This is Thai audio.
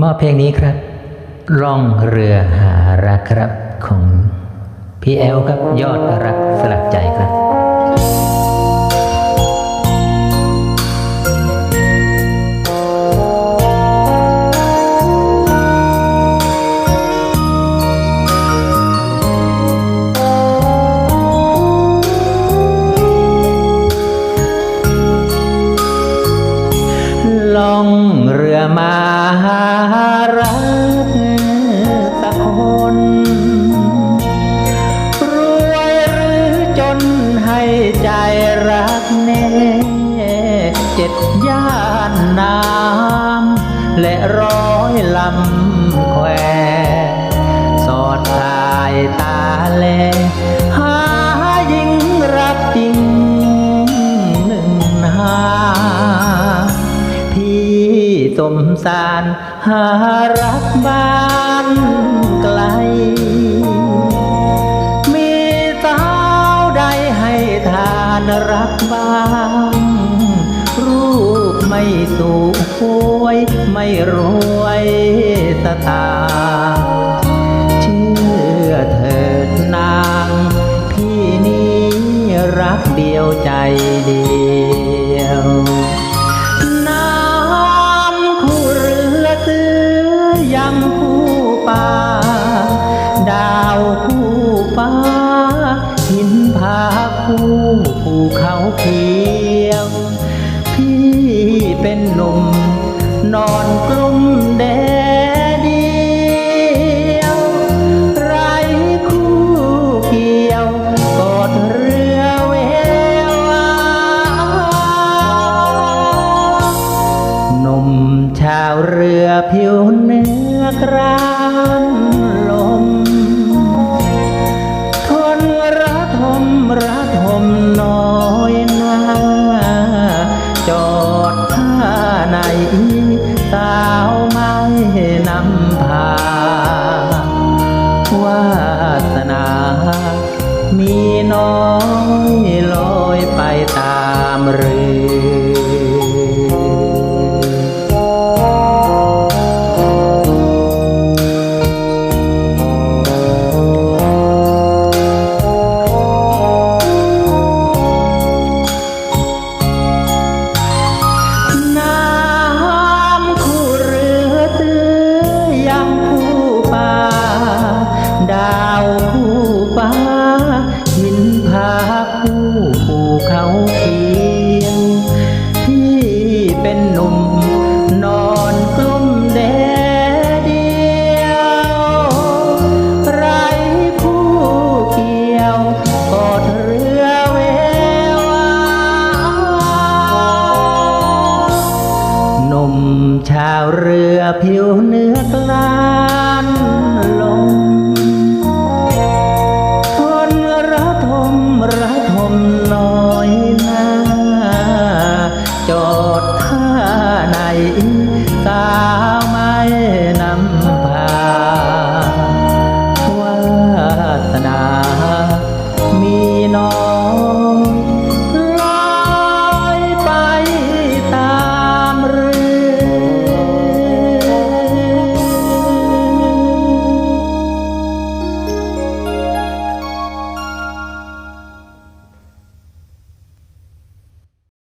มอบเพลงนี้ครับ ร่องเรือหารักครับของพี่แอลครับยอดรักสลักใจครับ เรือมาหารักสักคน รวยหรือจนให้ใจรักแน่เจ็ดย่านน้ำและร้อยลำแควสอดสายตาแล พี่สมสารหารักบ้านไกล มีสาวใดให้ทานรักบ้าง รูปไม่สูงสวย ไม่รวยสตา เชื่อเถิดนาง พี่นี้รักเดียวใจเดียว ดาวคู่ฟ้า หินผาคู่ภูเขาเขียว พี่เป็นหนุ่ม นอนกลุ้มแดด นุ่มชาวเรือผิวเนื้อกรานลม ทนระทมระทมน้อยหนาจอดท่าไหนสาวไม่นำพาวาสนา มีน้อยลอยไปตามเรือาวคู่ฟ้า หินผาคู่ภูเขาเขียวพี่เป็นหนุ่มนอนกลุ้มแดดเดียว ไรคู่เกี่ยวกอดเรือเววาหนุ่มชาวเรือผิวเนื้อกลา